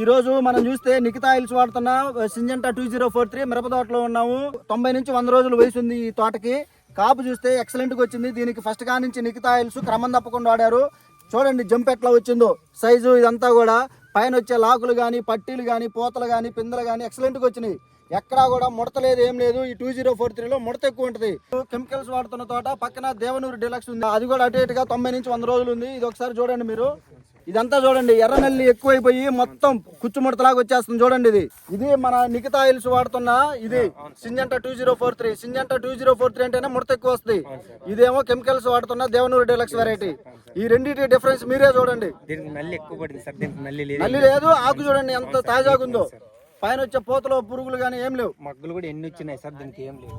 ఈ రోజు మనం చూస్తే నిఖితా ఆయిల్స్ వాడుతున్న Syngenta two zero four three మిరప తోటలో ఉన్నాము. తొంభై నుంచి వంద రోజులు వయసు ఉంది ఈ తోటకి. కాపు చూస్తే ఎక్సలెంట్గా వచ్చింది. దీనికి ఫస్ట్ కా నుంచి నిఖితా ఆయిల్స్ క్రమం తప్పకుండా వాడారు చూడండి జంప్ ఎట్లా వచ్చిందో. సైజు ఇదంతా కూడా పైన వచ్చే లాకులు కానీ పట్టీలు కానీ పూతలు కానీ పిందలు కానీ ఎక్సలెంట్గా వచ్చినాయి. ఎక్కడా కూడా ముడత లేదు ఏం లేదు. ఈ టూ జీరో ఫోర్ త్రీలో ముడత ఎక్కువ ఉంటుంది. కెమికల్స్ వాడుతున్న తోట పక్కన దేవనూరు డిలక్స్ ఉంది. అది కూడా అటు ఇటుగా తొంభై నుంచి వంద రోజులు ఉంది. ఇది ఒకసారి చూడండి మీరు. ఇదంతా చూడండి ఎర్ర నెల్లి ఎక్కువైపోయి మొత్తం కుచ్చుముడతలాగా వచ్చేస్తుంది చూడండి ఇది. ఇది మన నిఖితా ఆయిల్స్ వాడుతున్న ఇది. Syngenta two zero four three Syngenta two zero four three అంటేనే ముడత ఎక్కువ వస్తుంది ఇదేమో కెమికల్స్ వాడుతున్న దేవనూరు డిలక్స్ వెరైటీ ఈ రెండింటి డిఫరెన్స్ మీరే చూడండి. నల్లి లేదు. ఆకు చూడండి ఎంత తాజాగా ఉందో. పైన వచ్చే పూతలో పురుగులు కానీ ఏం లేవు. మగ్గులు కూడా ఎన్ని వచ్చినాయి సార్ దీనికి ఏం లేదు.